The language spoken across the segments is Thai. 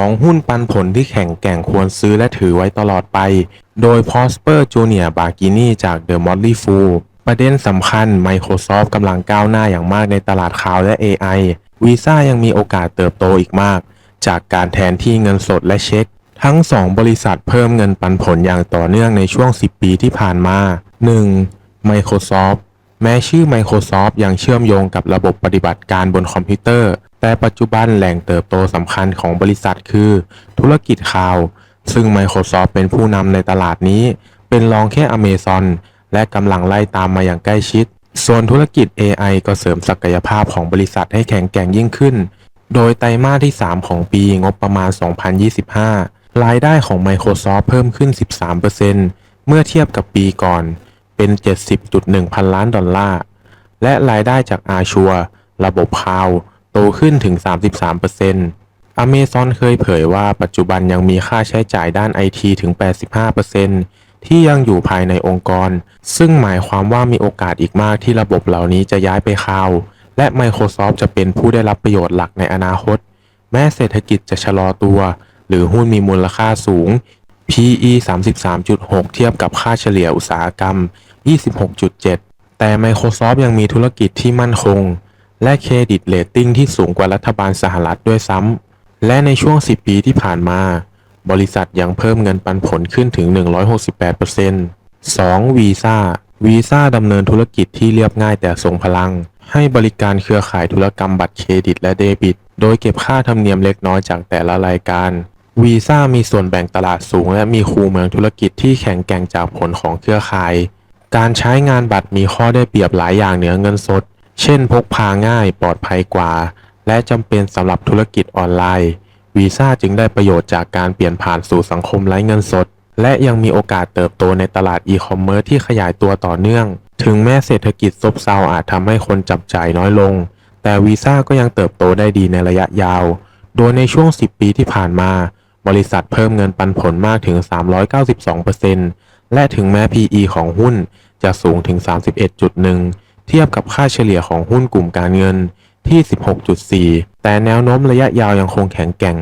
2. หุ้นปันผลที่แข็งแกร่งควรซื้อและถือไว้ตลอดไป โดย Prosper Junior b a g i n i จาก The Motley Fool ประเด็นสำคัญ Microsoft กำลังก้าวหน้าอย่างมากในตลาดคลาวและ AI Visa ยังมีโอกาสเติบโตอีกมาก จากการแทนที่เงินสดและเช็ค ทั้ง 2 บริษัทเพิ่มเงินปันผลอย่างต่อเนื่องในช่วง 10 ปีที่ผ่านมา 1. Microsoft แม้ชื่อ Microsoft ยังเชื่อมโยงกับระบบปฏิบัติการบนคอมพิวเตอร์ แต่ปัจจุบันแหล่งเติบโตสำคัญของบริษัทคือ ธุรกิจคลาวซึ่ง Microsoft เป็นผู้นำในตลาดนี้ เป็นรองแค่ Amazon และกำลังไล่ตามมาอย่างใกล้ชิด ส่วนธุรกิจ AI ก็เสริมศักยภาพของบริษัทให้แข็งแกร่งยิ่งขึ้น โดยไตรมาสที่ 3 ของปีงบประมาณ 2025 รายได้ของ Microsoft เพิ่มขึ้น 13%เมื่อเทียบกับปีก่อน เป็น 70.1 พันล้านดอลลาร์ และรายได้จาก Azure ระบบคลาวด์ โตขึ้นถึง 33% Amazon เคยเผยว่าปัจจุบันยังมีค่าใช้จ่ายด้านไอทีถึง 85%ที่ยังอยู่ภายในองค์กร ซึ่งหมายความว่ามีโอกาสอีกมากที่ระบบเหล่านี้จะย้ายไปคลาวและ Microsoft จะเป็นผู้ได้รับประโยชน์หลักในอนาคต แม้เศรษฐกิจจะชะลอตัว หรือหุ้นมีมูลค่าสูง PE 33.6 เทียบกับค่าเฉลี่ยอุตสาหกรรม 26.7 แต่ Microsoft ยังมีธุรกิจที่มั่นคง และเครดิตเรตติ้งที่สูงกว่ารัฐบาลสหรัฐด้วยซ้ำ และในช่วง 10 ปีที่ผ่านมา บริษัทยังเพิ่มเงินปันผลขึ้นถึง 168% 2. Visa Visa ดำเนินธุรกิจที่เรียบง่ายแต่ทรงพลัง ให้บริการเครือข่ายธุรกรรมบัตรเครดิตและเดบิต โดยเก็บค่าธรรมเนียมเล็กน้อยจากแต่ละรายการวีซ่ามีส่วนแบ่งตลาดสูง และมีคูเมืองธุรกิจที่แข็งแกร่งจากผลของเครือข่าย การใช้งานบัตรมีข้อได้เปรียบหลายอย่างเหนือเงินสด เช่นพกพาง่ายปลอดภัยกว่า และจำเป็นสำหรับธุรกิจออนไลน์ วีซ่าจึงได้ประโยชน์จากการเปลี่ยนผ่านสู่สังคมไร้เงินสด และยังมีโอกาสเติบโตในตลาดอีคอมเมิร์ซที่ขยายตัวต่อเนื่อง ถึงแม้เศรษฐกิจซบเซาอาจทำให้คนจับจ่ายน้อยลง แต่วีซ่าก็ยังเติบโตได้ดีในระยะยาว โดยในช่วง 10 ปีที่ผ่านมา บริษัทเพิ่มเงินปันผลมากถึง 392%และถึงแม้ PE ของหุ้นจะสูงถึง 31.1 เทียบกับค่าเฉลี่ยของหุ้นกลุ่มการเงินที่ 16.4 แต่แนวโน้มระยะยาวยังคงแข็งแกร่ง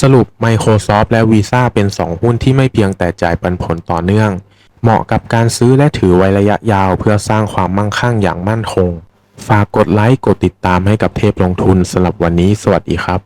สรุป Microsoft และ Visa เป็น 2 หุ้นที่ไม่เพียงแต่จ่ายปันผลต่อเนื่อง เหมาะกับการซื้อและถือไว้ระยะยาวเพื่อสร้างความมั่งคั่งอย่างมั่นคง ฝากกดไลค์กดติดตามให้กับเทพลงทุนสำหรับวันนี้ สวัสดีครับ